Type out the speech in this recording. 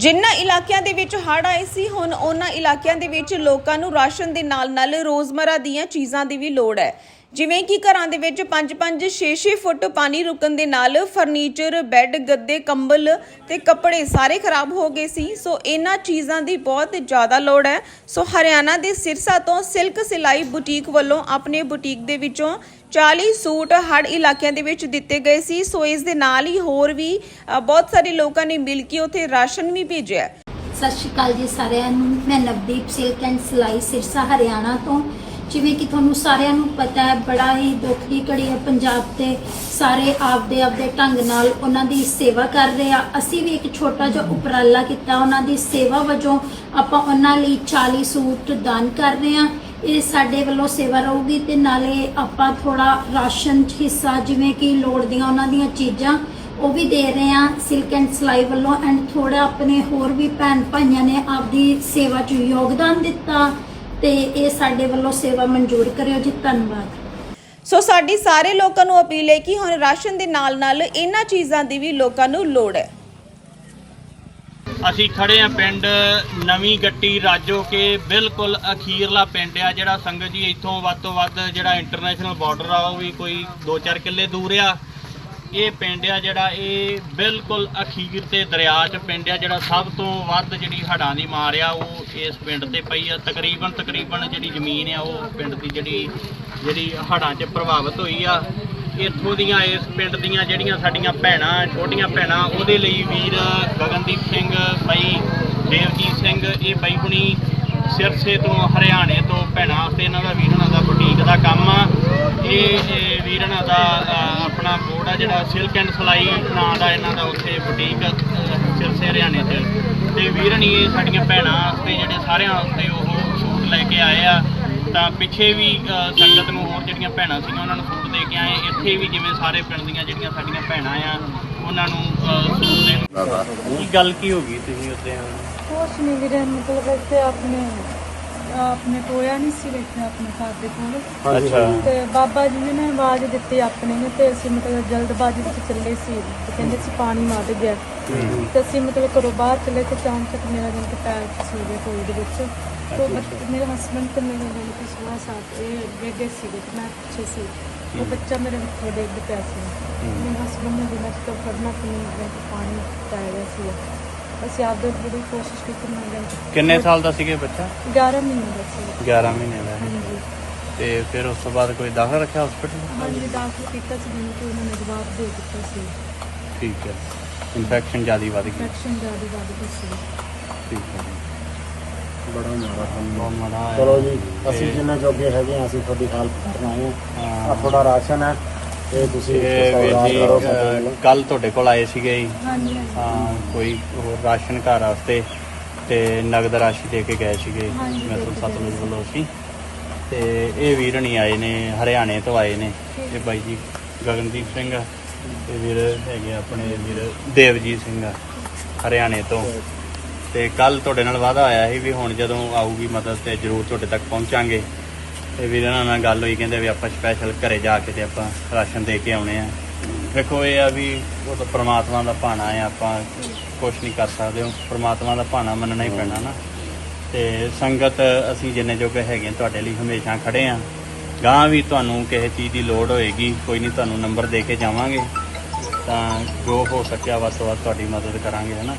ਜਿਨ੍ਹਾਂ ਇਲਾਕਿਆਂ ਦੇ ਵਿੱਚ ਹੜ੍ਹ ਆਏ ਸੀ, ਹੁਣ ਉਹਨਾਂ ਇਲਾਕਿਆਂ ਦੇ ਵਿੱਚ ਲੋਕਾਂ ਨੂੰ ਰਾਸ਼ਨ ਦੇ ਨਾਲ-ਨਾਲ ਰੋਜ਼ਮਰਾ ਦੀਆਂ ਚੀਜ਼ਾਂ ਦੀ ਵੀ ਲੋੜ ਹੈ। ਜਿਵੇਂ ਕਿ ਘਰਾਂ ਦੇ ਵਿੱਚ 5-5 6-6 ਫੁੱਟ ਪਾਣੀ ਰੁਕਣ ਦੇ ਨਾਲ ਫਰਨੀਚਰ, ਬੈੱਡ, ਗੱਦੇ, ਕੰਬਲ ਤੇ ਕੱਪੜੇ ਸਾਰੇ ਖਰਾਬ ਹੋ ਗਏ ਸੀ। ਸੋ ਇਹਨਾਂ ਚੀਜ਼ਾਂ ਦੀ ਬਹੁਤ ਜ਼ਿਆਦਾ ਲੋੜ ਹੈ। ਸੋ ਹਰਿਆਣਾ ਦੇ ਸਿਰਸਾ ਤੋਂ ਸਿਲਕ ਸਿਲਾਈ ਬੁਟੀਕ ਵੱਲੋਂ ਆਪਣੇ ਬੁਟੀਕ ਦੇ ਵਿੱਚੋਂ 40 ਸੂਟ ਹੜ ਇਲਾਕਿਆਂ ਦੇ ਵਿੱਚ ਦਿੱਤੇ ਗਏ ਸੀ। ਸੋ ਇਸ ਦੇ ਨਾਲ ਹੀ ਹੋਰ ਵੀ ਬਹੁਤ ਸਾਰੇ ਲੋਕਾਂ ਨੇ ਮਿਲ ਕੇ ਉੱਥੇ ਰਾਸ਼ਨ ਵੀ ਭੇਜਿਆ ਸਤਿ ਸ਼੍ਰੀ ਅਕਾਲ ਜੀ ਸਾਰਿਆਂ ਨੂੰ। ਮੈਂ ਨਵਦੀਪ, ਸਿਲਕ ਐਂਡ ਸਿਲਾਈ ਸਿਰਸਾ, ਹਰਿਆਣਾ ਤੋਂ। ਜਿਵੇਂ ਕਿ ਤੁਹਾਨੂੰ ਸਾਰਿਆਂ ਨੂੰ ਪਤਾ ਹੈ, ਬੜਾ ਹੀ ਦੁੱਖ ਦੀ ਘੜੀ ਹੈ ਪੰਜਾਬ ਤੇ। ਸਾਰੇ ਆਪਦੇ ਆਪਦੇ ਢੰਗ ਨਾਲ ਉਹਨਾਂ ਦੀ ਸੇਵਾ ਕਰ ਰਹੇ ਆ। ਅਸੀਂ ਵੀ ਇੱਕ ਛੋਟਾ ਜਿਹਾ ਉਪਰਾਲਾ ਕੀਤਾ, ਉਹਨਾਂ ਦੀ ਸੇਵਾ ਵਜੋਂ ਆਪਾਂ ਉਹਨਾਂ ਲਈ 40 ਸੂਟ ਦਾਨ ਕਰ ਰਹੇ ਆ। ਇਹ ਸਾਡੇ ਵੱਲੋਂ ਸੇਵਾ ਰਹੂਗੀ ਤੇ ਨਾਲੇ ਆਪਾਂ ਥੋੜਾ ਰਾਸ਼ਨ 'ਚ ਹਿੱਸਾ, ਜਿਵੇਂ ਕਿ ਲੋੜ ਦੀਆਂ ਉਹਨਾਂ ਦੀਆਂ ਚੀਜ਼ਾਂ, ਉਹ ਵੀ ਦੇ ਰਹੇ ਆ ਸਿਲਕ ਐਂਡ ਸਲਾਈ ਵੱਲੋਂ। ਐਂਡ ਥੋੜਾ ਆਪਣੇ ਹੋਰ ਵੀ ਭੈਣ ਭਾਈਆਂ ਨੇ ਆਪਦੀ ਸੇਵਾ 'ਚ ਯੋਗਦਾਨ ਦਿੱਤਾ। ਤੇ ਇਹ ਸਾਡੇ ਵੱਲੋਂ ਸੇਵਾ ਮਨਜ਼ੂਰ ਕਰਿਓ ਜੀ ਧੰਨਵਾਦ। ਸੋ ਸਾਡੀ ਸਾਰੇ ਲੋਕਾਂ ਨੂੰ ਅਪੀਲ ਹੈ ਕਿ ਹੁਣ ਰਾਸ਼ਨ ਦੇ ਨਾਲ-ਨਾਲ ਇਹਨਾਂ ਚੀਜ਼ਾਂ ਦੀ ਵੀ ਲੋਕਾਂ ਨੂੰ ਲੋੜ ਹੈ। ਅਸੀਂ ਖੜੇ ਆ ਪਿੰਡ ਨਵੀਂ ਗੱਟੀ ਰਾਜੋ ਕੇ ਬਿਲਕੁਲ ਅਖੀਰਲਾ ਪਿੰਡ ਆ ਜਿਹੜਾ ਸੰਗਤ ਜੀ ਇੱਥੋਂ ਵੱਧ ਤੋਂ ਵੱਧ ਜਿਹੜਾ ਇੰਟਰਨੈਸ਼ਨਲ ਬਾਰਡਰ ਆ ਉਹ ਵੀ ਕੋਈ 2-4 ਕਿੱਲੇ ਦੂਰ ਆ। ਇਹ ਪਿੰਡ ਆ ਜਿਹੜਾ ਇਹ ਬਿਲਕੁਲ ਅਖੀਰ ਤੇ ਦਰਿਆ 'ਚ ਪਿੰਡ ਆ ਜਿਹੜਾ ਸਭ ਤੋਂ ਵੱਧ ਜਿਹੜੀ ਹੜਾਂ ਦੀ ਮਾਰ ਆ, ਉਹ ਇਸ ਪਿੰਡ ਤੇ ਪਈ ਆ। ਤਕਰੀਬਨ ਤਕਰੀਬਨ ਜਿਹੜੀ ਜ਼ਮੀਨ ਆ, ਉਹ ਪਿੰਡ ਦੀ ਜਿਹੜੀ ਜਿਹੜੀ ਹੜਾਂ 'ਚ ਪ੍ਰਭਾਵਿਤ ਹੋਈ ਆ। ਇੱਥੋਂ ਦੀਆਂ ਇਸ ਪਿੰਡ ਦੀਆਂ ਜਿਹੜੀਆਂ ਸਾਡੀਆਂ ਭੈਣਾਂ, ਛੋਟੀਆਂ ਭੈਣਾਂ, ਉਹਦੇ ਲਈ ਵੀਰ ਗਗਨਦੀਪ ਸਿੰਘ, ਬਾਈ ਦੇਵਜੀਤ ਸਿੰਘ, ਇਹ ਬਾਈ ਹੁਣੀ ਸਿਰਸੇ ਤੋਂ ਹਰਿਆਣੇ ਤੋਂ ਭੈਣਾਂ ਵਾਸਤੇ ਇਹਨਾਂ ਦਾ ਵੀਰਾਂ ਦਾ ਬੁਟੀਕ ਦਾ ਕੰਮ ਆ। ਇਹ ਵੀਰਾਂ ਦਾ ਆਪਣਾ ਬੋਰਡ ਆ ਜਿਹੜਾ ਸਿਲਕ ਐਂਡ ਸਲਾਈ ਨਾਂ ਦਾ ਇਹਨਾਂ ਦਾ ਉੱਥੇ ਬੁਟੀਕ ਸਿਰਸੇ ਹਰਿਆਣੇ 'ਚ ਤੇ ਵੀਰਨ ਇਹ ਸਾਡੀਆਂ ਭੈਣਾਂ ਵਾਸਤੇ ਜਿਹੜੇ ਸਾਰਿਆਂ ਵਾਸਤੇ ਉਹ ਸੂਟ ਲੈ ਕੇ ਆਏ ਆ। ਤਾਂ ਪਿੱਛੇ ਵੀ ਸੰਗਤ ਨੂੰ ਹੋਰ ਜਿਹੜੀਆਂ ਭੈਣਾਂ ਸੀਗੀਆਂ ਉਹਨਾਂ ਨੂੰ ਸੂਟ ਦੇ ਕੇ ਆਏ। ਇੱਥੇ ਵੀ ਜਿਵੇਂ ਸਾਰੇ ਪਿੰਡ ਦੀਆਂ ਜਿਹੜੀਆਂ ਸਾਡੀਆਂ ਭੈਣਾਂ ਆ ਉਹਨਾਂ ਨੂੰ ਸੂਟ ਦੇਣ। ਕੀ ਗੱਲ ਕੀ ਹੋ ਗਈ ਤੁਸੀਂ ਉੱਤੇ ਕੁਛ ਨਹੀਂ ਵੀਰੇ ਮਤਲਬ ਇੱਥੇ ਆਪਣੇ ਆਪਣੇ ਟੋਇਆ ਨਹੀਂ ਸੀ ਬੈਠਾ ਆਪਣੇ ਘਰ ਦੇ ਕੋਲ। ਅੱਛਾ। ਤੇ ਬਾਬਾ ਜੀ ਨੇ ਨਾ ਆਵਾਜ਼ ਦਿੱਤੀ ਆਪਣੇ ਨੇ ਤੇ ਅਸੀਂ ਮਤਲਬ ਜਲਦਬਾਜ਼ੀ ਵਿੱਚ ਚੱਲੇ ਸੀ। ਤੇ ਕਹਿੰਦੇ ਸੀ ਪਾਣੀ ਮਾਰ ਗਿਆ। ਤੇ ਅਸੀਂ ਮਤਲਬ ਘਰੋਂ ਬਾਹਰ ਚੱਲੇ ਤੇ ਅਚਾਨਕ ਮੇਰਾ ਜਨ ਕੇ ਪੈਰ ਸੀ ਗਿਆ ਕੋਈ ਦੇ ਵਿੱਚ। ਤੇ ਮੇਰੇ ਹਸਬੰਡ ਤੇ ਮੇਰੇ ਜਨ ਕੇ ਸੁਆ ਸਾਥ ਇਹ ਬੇਗੇ ਸੀ ਤੇ ਮੈਂ ਪਿੱਛੇ ਸੀ। ਉਹ ਬੱਚਾ ਮੇਰੇ ਹੱਥੋਂ ਡਿੱਗ ਪਿਆ ਸੀ। ਮੇਰੇ ਹਸਬੰਡ ਨੇ ਬਿਨਾਂ ਤੋਂ ਫੜਨਾ ਕਿ ਪਾਣੀ ਪੈ ਗਿਆ ਸੀ। ਅਸੀਂ ਆਪਦੇ ਬੜੀ ਕੋਸ਼ਿਸ਼ ਕੀਤੀ ਨਾ ਗਏ ਕਿੰਨੇ ਸਾਲ ਦਾ ਸੀਗੇ ਬੱਚਾ? 11 ਮਹੀਨੇ ਦਾ ਸੀ। 11 ਮਹੀਨੇ ਦਾ। ਹਾਂਜੀ। ਤੇ ਫਿਰ ਉਸ ਤੋਂ ਬਾਅਦ ਕੋਈ ਦਾਖਲ ਰੱਖਿਆ ਹਸਪੀਟਲ ਹਾਂਜੀ ਦਾਖਲ ਕੀਤਾ ਸੀ ਮੈਨੂੰ ਕਿ ਉਹਨਾਂ ਨੇ ਜਵਾਬ ਦੇ ਦਿੱਤਾ ਸੀ। ਠੀਕ ਹੈ। ਇਨਫੈਕਸ਼ਨ ਜ਼ਿਆਦਾ ਵੱਧ ਗਈ। ਇਨਫੈਕਸ਼ਨ ਜ਼ਿਆਦਾ ਵੱਧ ਗਈ ਸੀ। ਠੀਕ ਹੈ ਬੜਾ ਮਾੜਾ ਕੰਮ ਬਹੁਤ ਮਾੜਾ ਹੋਇਆ। ਚਲੋ ਜੀ ਤੇ ਅਸੀਂ ਜਿੰਨੇ ਜੋਗੇ ਹੈਗੇ ਹਾਂ ਅਸੀਂ ਤੁਹਾਡੀ ਹੈਲਪ ਕਰਨ ਆਏ ਹਾਂ। ਹਾਂ। ਆ ਥੋੜਾ ਰਾਸ਼ਨ ਹੈ। ਇਹ ਤੁਸੀਂ ਇਹ ਵੀਰ ਸੌਦਾ ਜੀ। ਕੱਲ ਤੁਹਾਡੇ ਕੋਲ ਆਏ ਸੀਗੇ ਜੀ। ਹਾਂਜੀ ਹਾਂ ਕੋਈ ਹੋਰ ਰਾਸ਼ਨ ਘਰ ਵਾਸਤੇ ਤੇ ਨਗਦ ਰਾਸ਼ੀ ਦੇ ਕੇ ਗਏ ਸੀਗੇ। ਹਾਂਜੀ, ਮੈਂ ਦੇ ਤੋਂ ਕੇ ਸਤਲੁਜ ਵੱਲੋਂ ਸੀ। ਤੇ ਇਹ ਵੀਰ ਨਹੀਂ ਆਏ ਨੇ ਹਰਿਆਣੇ ਤੋਂ ਆਏ ਨੇ। ਇਹ ਬਾਈ ਜੀ ਗਗਨਦੀਪ ਸਿੰਘ ਆ, ਤੇ ਵੀਰ ਹੈਗੇ ਆਪਣੇ ਵੀਰ ਦੇਵਜੀਤ ਸਿੰਘ ਆ, ਹਰਿਆਣੇ ਤੋਂ। ਤੇ ਕੱਲ ਤੁਹਾਡੇ ਨਾਲ ਵਾਅਦਾ ਆਇਆ ਸੀ ਵੀ ਹੁਣ ਜਦੋਂ ਆਊਗੀ ਮਦਦ ਤੇ ਜ਼ਰੂਰ ਤੁਹਾਡੇ ਤੱਕ ਪਹੁੰਚਾਂਗੇ। ਤੇ ਵੀਰਾਂ ਨਾਲ ਗੱਲ ਹੋਈ ਕਹਿੰਦੇ ਵੀ ਆਪਾਂ ਸਪੈਸ਼ਲ ਘਰੇ ਜਾ ਕੇ ਤੇ ਆਪਾਂ ਰਾਸ਼ਨ ਦੇ ਕੇ ਆਉਣੇ ਆ। ਵੇਖੋ ਇਹ ਆ ਵੀ ਉਹ ਤਾਂ ਪ੍ਰਮਾਤਮਾ ਦਾ ਭਾਣਾ ਆ ਆਪਾਂ ਕੁਝ ਨਹੀਂ ਕਰ ਸਕਦੇ। ਉਹ ਪ੍ਰਮਾਤਮਾ ਦਾ ਭਾਣਾ ਮੰਨਣਾ ਹੀ ਪੈਣਾ ਨਾ। ਤੇ ਸੰਗਤ ਅਸੀਂ ਜਿੰਨੇ ਜੋਗੇ ਹੈਗੇ ਹਾਂ, ਤੁਹਾਡੇ ਲਈ ਹਮੇਸ਼ਾ ਖੜੇ ਆ। ਗਾਂ ਵੀ ਤੁਹਾਨੂੰ ਕਿਸੇ ਚੀਜ਼ ਦੀ ਲੋੜ ਹੋਏਗੀ ਕੋਈ ਨਹੀਂ ਤੁਹਾਨੂੰ ਨੰਬਰ ਦੇ ਕੇ ਜਾਵਾਂਗੇ। ਤਾਂ ਜੋ ਹੋ ਸਕਿਆ ਵੱਧ ਤੋਂ ਵੱਧ ਤੁਹਾਡੀ ਮਦਦ ਕਰਾਂਗੇ ਹਨਾ